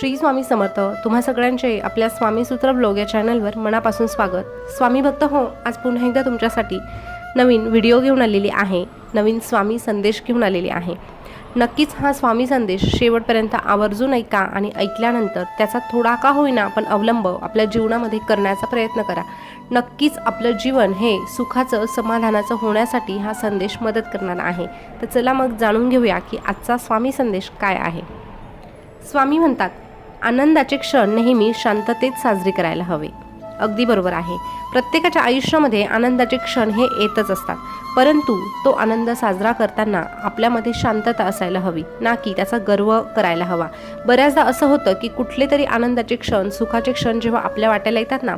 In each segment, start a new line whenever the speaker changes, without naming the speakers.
श्री स्वामी समर्थ तुम्हा सगळ्यांचे आपल्या स्वामी सूत्र ब्लॉग या चॅनलवर मनापासून स्वागत. स्वामी भक्त हो आज पुन्हा एकदा तुमच्यासाठी नवीन व्हिडिओ घेऊन आलेली आहे. नवीन स्वामी संदेश घेऊन आलेली आहे. नक्कीच हा स्वामी संदेश शेवटपर्यंत आवर्जून ऐका आणि ऐकल्यानंतर त्याचा थोडा का होईना आपण अवलंब आपल्या जीवनामध्ये करण्याचा प्रयत्न करा. नक्कीच आपलं जीवन हे सुखाचं समाधानाचं होण्यासाठी हा संदेश मदत करणार आहे. तर चला मग जाणून घेऊया की आजचा स्वामी संदेश काय आहे. स्वामी म्हणतात आनंदाचे क्षण नेहमी शांततेत साजरे करायला हवे. अगदी बरोबर आहे. प्रत्येकाच्या आयुष्यामध्ये आनंदाचे क्षण हे येतच असतात. परंतु तो आनंद साजरा करताना आपल्यामध्ये शांतता असायला हवी ना की त्याचा गर्व करायला हवा. बऱ्याचदा असं होतं की कुठले तरी आनंदाचे क्षण सुखाचे क्षण जेव्हा आपल्या वाट्याला येतात ना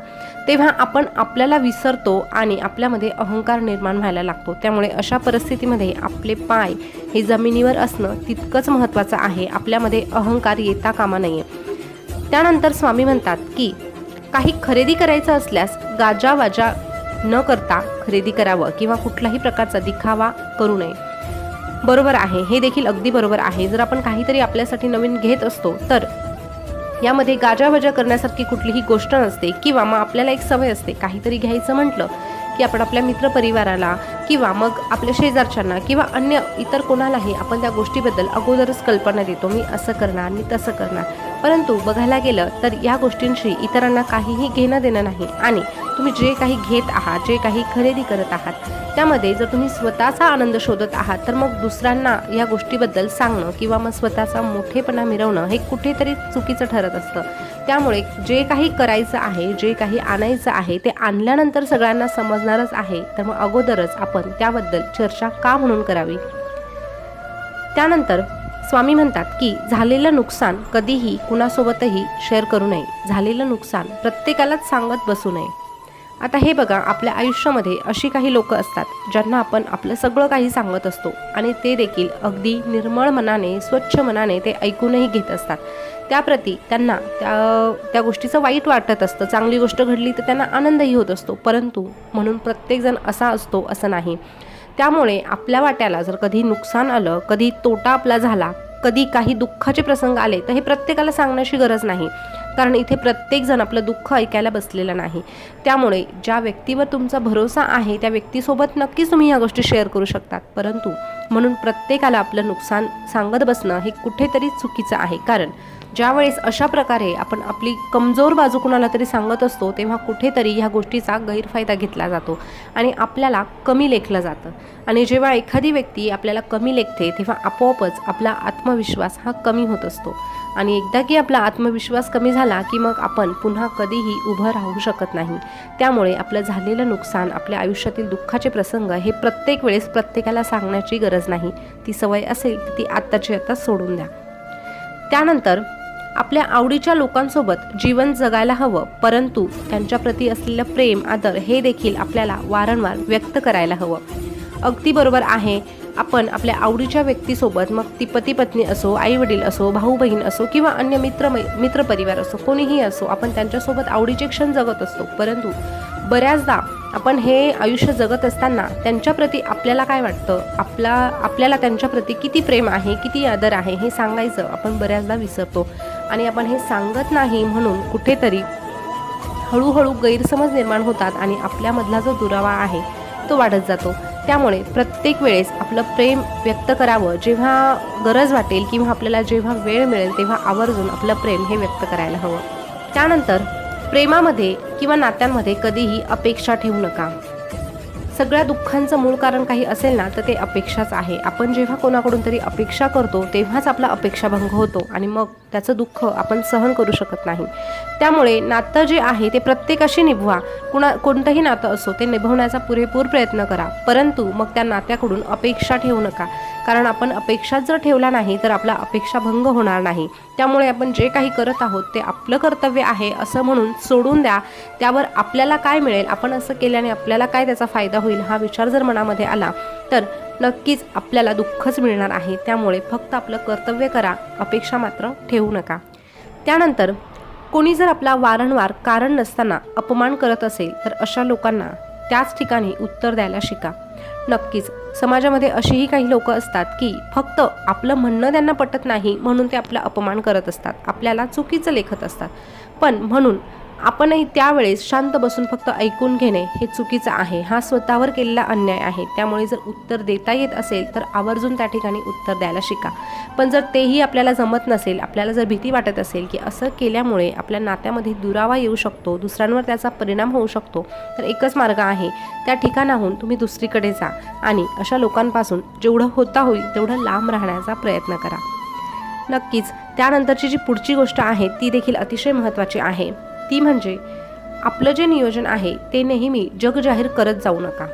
तेव्हा आपण आपल्याला विसरतो आणि आपल्यामध्ये अहंकार निर्माण व्हायला लागतो. त्यामुळे अशा परिस्थितीमध्ये आपले पाय हे जमिनीवर असणं तितकंच महत्त्वाचं आहे. आपल्यामध्ये अहंकार येता कामा नये. त्यानंतर स्वामी म्हणतात की काही खरेदी करायचं असल्यास गाजावाजा न करता खरेदी करावं किंवा कुठलाही प्रकारचा दिखावा करू नये. बरोबर आहे. हे देखील अगदी बरोबर आहे. जर आपण काहीतरी आपल्यासाठी नवीन घेत असतो तर यामध्ये गाजावाजा करण्यासारखी कुठलीही गोष्ट नसते किंवा मग आपल्याला एक सवय असते. काहीतरी घ्यायचं म्हटलं की आपण आपल्या मित्रपरिवाराला किंवा मग आपल्या शेजारच्यांना किंवा अन्य इतर कोणालाही आपण त्या गोष्टीबद्दल अगोदरच कल्पना देतो. मी असं करणार मी तसं करणार. परंतु बघायला गेलं तर या गोष्टींशी इतरांना काहीही घेणं देणं नाही. आणि तुम्ही जे काही घेत आहात जे काही खरेदी करत आहात त्यामध्ये जर तुम्ही स्वतःचा आनंद शोधत आहात तर मग दुसऱ्यांना या गोष्टीबद्दल सांगणं किंवा मग स्वतःचा मोठेपणा मिरवणं हे कुठेतरी चुकीचं ठरत असतं. त्यामुळे जे काही करायचं आहे जे काही आणायचं आहे ते आणल्यानंतर सगळ्यांना समजणारच आहे. तर मग अगोदरच आपण त्याबद्दल चर्चा का म्हणून करावी? त्यानंतर स्वामी म्हणतात की झालेलं नुकसान कधीही कुणासोबतही शेअर करू नये. झालेलं नुकसान प्रत्येकालाच सांगत बसू नये. आता हे बघा आपल्या आयुष्यामध्ये अशी काही लोक असतात ज्यांना आपण आपलं सगळं काही सांगत असतो आणि ते देखील अगदी निर्मळ मनाने स्वच्छ मनाने ते ऐकूनही घेत असतात. त्याप्रती त्यांना त्या त्या गोष्टीचं वाईट वाटत असतं. चांगली गोष्ट घडली तर त्यांना आनंदही होत असतो. परंतु म्हणून प्रत्येकजण असा असतो असं नाही. त्यामुळे आपल्या वाट्याला जर कधी नुकसान आलं कधी तोटा आपला झाला कधी काही दुःखाचे प्रसंग आले तर हे प्रत्येकाला सांगण्याची गरज नाही. कारण इथे प्रत्येकजण आपलं दुःख ऐकायला बसलेलं नाही. त्यामुळे ज्या व्यक्तीवर तुमचा भरोसा आहे त्या व्यक्तीसोबत नक्कीच तुम्ही ह्या गोष्टी शेअर करू शकतात. परंतु म्हणून प्रत्येकाला आपलं नुकसान सांगत बसणं हे कुठेतरी चुकीचं आहे. कारण ज्यावेळेस अशा प्रकारे आपण आपली कमजोर बाजू कुणाला तरी सांगत असतो तेव्हा कुठेतरी ह्या गोष्टीचा गैरफायदा घेतला जातो आणि आपल्याला कमी लेखलं जातं. आणि जेव्हा एखादी व्यक्ती आपल्याला कमी लेखते तेव्हा आपोआपच आपला आत्मविश्वास हा कमी होत असतो. आणि एकदा की आपला आत्मविश्वास कमी झाला की मग आपण पुन्हा कधीही उभं राहू शकत नाही. त्यामुळे आपलं झालेलं नुकसान आपल्या आयुष्यातील दुःखाचे प्रसंग हे प्रत्येक वेळेस प्रत्येकाला सांगण्याची गरज नाही. ती सवय असेल ती आत्ताची आता सोडून द्या. त्यानंतर आपल्या आवडीच्या लोकांसोबत जीवन जगायला हवं परंतु त्यांच्याप्रती असलेलं प्रेम आदर हे देखील आपल्याला वारंवार व्यक्त करायला हवं. अगदी बरोबर आहे आपण आपल्या आवडीच्या व्यक्तीसोबत मग ती पती पत्नी असो आई वडील असो भाऊ बहीण असो किंवा अन्य मित्र मित्रपरिवार असो कोणीही असो आपण त्यांच्यासोबत आवडीचे क्षण जगत असतो. परंतु बऱ्याचदा आपण हे आयुष्य जगत असताना त्यांच्याप्रती आपल्याला काय वाटतं? आपला आपल्याला त्यांच्याप्रती किती प्रेम आहे किती आदर आहे हे सांगायचं आपण बऱ्याचदा विसरतो. आणि आपण हे सांगत नाही म्हणून कुठेतरी हळूहळू गैरसमज निर्माण होतात आणि आपल्यामधला जो दुरावा आहे तो वाढत जातो. त्यामुळे प्रत्येक वेळेस आपलं प्रेम व्यक्त करावं जेव्हा गरज वाटेल किंवा आपल्याला जेव्हा वेळ मिळेल तेव्हा आवर्जून आपलं प्रेम हे व्यक्त करायला हवं. त्यानंतर प्रेमामध्ये किंवा नात्यांमध्ये कधीही अपेक्षा ठेवू नका. सगळ्या दुःखांचं मूळ कारण काही असेल ना तर ते अपेक्षाच आहे. आपण जेव्हा कोणाकडून तरी अपेक्षा करतो तेव्हाच आपला अपेक्षाभंग होतो आणि मग त्याचं दुःख आपण सहन करू शकत नाही. त्यामुळे नातं जे आहे ते प्रत्येकाशी निभवा. कुणा कोणतंही नातं असो ते निभवण्याचा पुरेपूर प्रयत्न करा. परंतु मग त्या नात्याकडून अपेक्षा ठेवू नका. कारण आपण अपेक्षा जर ठेवला नाही तर आपला अपेक्षाभंग होणार नाही. त्यामुळे आपण जे काही करत आहोत ते आपलं कर्तव्य आहे असं म्हणून सोडून द्या. त्यावर आपल्याला काय मिळेल आपण असं केल्याने आपल्याला काय त्याचा फायदा होईल हा विचार जर मनामध्ये आला तर नक्कीच आपल्याला दुःखच मिळणार आहे. त्यामुळे फक्त आपलं कर्तव्य करा अपेक्षा मात्र ठेवू नका. त्यानंतर कोणी जर आपला वारंवार कारण नसताना अपमान करत असेल तर अशा लोकांना त्याच ठिकाणी उत्तर द्यायला शिका. नक्कीच समाजामध्ये अशीही काही लोक असतात की फक्त आपलं म्हणणं त्यांना पटत नाही म्हणून ते आपला अपमान करत असतात. आपल्याला चुकीचं लेखत असतात. पण म्हणून आपणही त्यावेळेस शांत बसून फक्त ऐकून घेणे हे चुकीचं आहे. हा स्वतःवर केलेला अन्याय आहे. त्यामुळे जर उत्तर देता येत असेल तर आवर्जून त्या ठिकाणी उत्तर द्यायला शिका. पण जर तेही आपल्याला जमत नसेल आपल्याला जर भीती वाटत असेल की असं केल्यामुळे आपल्या नात्यामध्ये दुरावा येऊ शकतो दुसऱ्यांवर त्याचा परिणाम होऊ शकतो तर एकच मार्ग आहे. त्या ठिकाणाहून तुम्ही दुसरीकडे जा आणि अशा लोकांपासून जेवढं होता होईल तेवढं लांब राहण्याचा प्रयत्न करा. नक्कीच त्यानंतरची जी पुढची गोष्ट आहे ती देखील अतिशय महत्त्वाची आहे. ती म्हणजे आपलं जे नियोजन आहे ते नेहमी जग जाहीर करत जाऊ नका.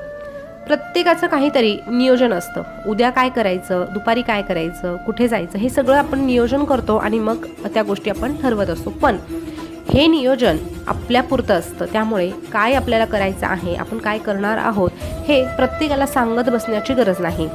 प्रत्येकाचं काहीतरी नियोजन असतं. उद्या काय करायचं दुपारी काय करायचं कुठे जायचं हे सगळं आपण नियोजन करतो आणि मग त्या गोष्टी आपण ठरवत असतो. पण हे नियोजन आपल्यापुरतं असतं. त्यामुळे काय आपल्याला करायचं आहे आपण काय करणार आहोत हे प्रत्येकाला सांगत बसण्याची गरज नाही.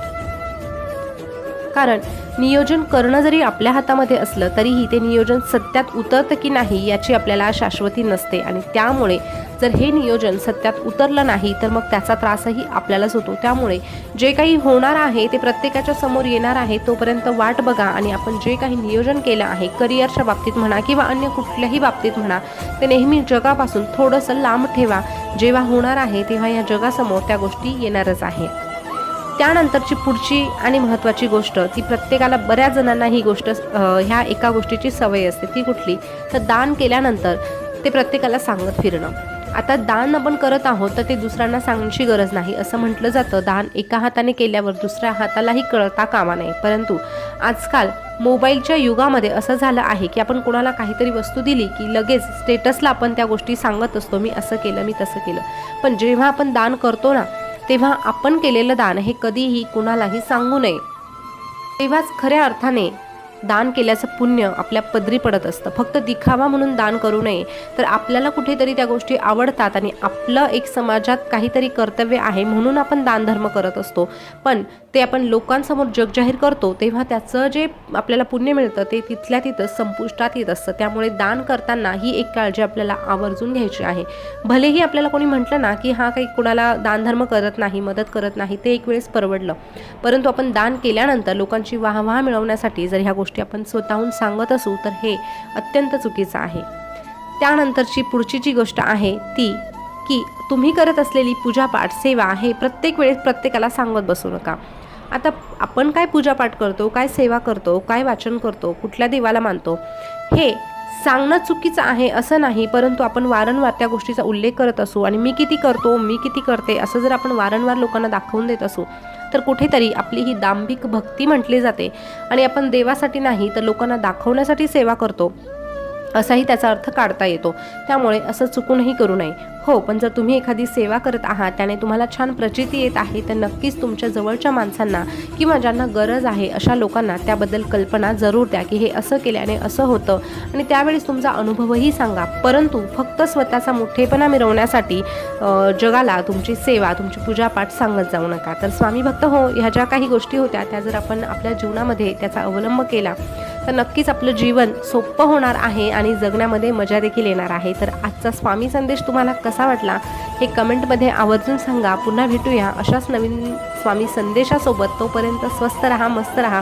कारण नियोजन करणं जरी आपल्या हातामध्ये असलं तरीही ते नियोजन सत्यात उतरतं की नाही याची आपल्याला शाश्वती नसते. आणि त्यामुळे जर हे नियोजन सत्यात उतरलं नाही तर मग त्याचा त्रासही आपल्यालाच होतो. त्यामुळे जे काही होणार आहे ते प्रत्येकाच्या समोर येणार आहे तोपर्यंत वाट बघा आणि आपण जे काही नियोजन केलं आहे करिअरच्या बाबतीत म्हणा किंवा अन्य कुठल्याही बाबतीत म्हणा ते नेहमी जगापासून थोडंसं लांब ठेवा. जेव्हा होणार आहे तेव्हा या जगासमोर त्या गोष्टी येणारच आहे. त्यानंतरची पुढची आणि महत्त्वाची गोष्ट ती प्रत्येकाला बऱ्याच जणांना ही गोष्ट ह्या एका गोष्टीची सवय असते ती कुठली? तर दान केल्यानंतर ते प्रत्येकाला सांगत फिरणं. आता दान आपण करत आहोत तर ते दुसऱ्यांना सांगण्याची गरज नाही. असं म्हटलं जातं दान एका हाताने केल्यावर दुसऱ्या हातालाही कळता कामा नये. परंतु आजकाल मोबाईलच्या युगामध्ये असं झालं आहे की आपण कोणाला काहीतरी वस्तू दिली की लगेच स्टेटसला आपण त्या गोष्टी सांगत असतो मी असं केलं मी तसं केलं. पण जेव्हा आपण दान करतो ना तेव्हा आपण केलेलं दान हे कधीही कुणालाही सांगू नये. तेव्हाच खऱ्या अर्थाने दान केल्याचं पुण्य आपल्या पदरी पडत असतं. फक्त दिखावा म्हणून दान करू नये तर आपल्याला कुठेतरी त्या गोष्टी आवडतात आणि आपलं एक समाजात काहीतरी कर्तव्य आहे म्हणून आपण दानधर्म करत असतो. पण ते आपण लोकांसमोर जगजाहीर करतो तेव्हा त्याचं जे आपल्याला पुण्य मिळतं ते तिथल्या तिथं संपुष्टात येत असतं. त्यामुळे दान करताना ही एक काळजी आपल्याला आवर्जून घ्यायची आहे. भलेही आपल्याला कोणी म्हटलं ना की हा काही कुणाला दानधर्म करत नाही मदत करत नाही ते एक वेळेस परवडलं. परंतु आपण दान केल्यानंतर लोकांची वाहवाह मिळवण्यासाठी जर ह्या गोष्टी आपण स्वतःहून सांगत असू तर हे अत्यंत चुकीचं आहे. त्यानंतरची पुढची जी गोष्ट आहे ती की तुम्ही करत असलेली पूजापाठ सेवा हे प्रत्येक वेळेस प्रत्येकाला सांगत बसू नका. आता आपण काय पूजापाठ करतो काय सेवा करतो काय वाचन करतो कुठल्या देवाला मानतो हे सांगणं चुकीचं आहे असं नाही परंतु आपण वारंवार त्या गोष्टीचा उल्लेख करत असू आणि मी किती करतो मी किती करते असं जर आपण वारंवार लोकांना दाखवून देत असू तर कुठेतरी आपली ही दांभिक भक्ती म्हटली जाते. आणि आपण देवासाठी नाही तर लोकांना दाखवण्यासाठी सेवा करतो. असाही त्याचा अर्थ काढता येतो. त्यामुळे असं चुकूनही करू नये. हो पण जर तुम्ही एखादी सेवा करत आहात त्याने तुम्हाला छान प्रचिती येत आहे तर नक्कीच तुमच्या जवळच्या माणसांना किंवा ज्यांना गरज आहे अशा लोकांना त्याबद्दल कल्पना जरूर द्या की हे असं केल्याने असं होतं. आणि त्यावेळेस तुमचा अनुभवही सांगा. परंतु फक्त स्वतःचा मोठेपणा मिरवण्यासाठी जगाला तुमची सेवा तुमची पूजापाठ सांगत जाऊ नका. तर स्वामी भक्त हो ह्या ज्या काही गोष्टी होत्या त्या जर आपण आपल्या जीवनामध्ये त्याचा अवलंब केला तर नक्कीच आपलं जीवन सोपं होणार आहे आणि जगण्यामध्ये मजा देखील येणार आहे. तर आजचा स्वामी संदेश तुम्हाला कसा वाटला हे कमेंटमध्ये आवर्जून सांगा. पुन्हा भेटूया अशाच नवीन स्वामी संदेशासोबत. तोपर्यंत स्वस्त रहा मस्त रहा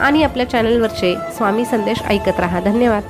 आणि आपल्या चॅनलवरचे स्वामी संदेश ऐकत रहा. धन्यवाद.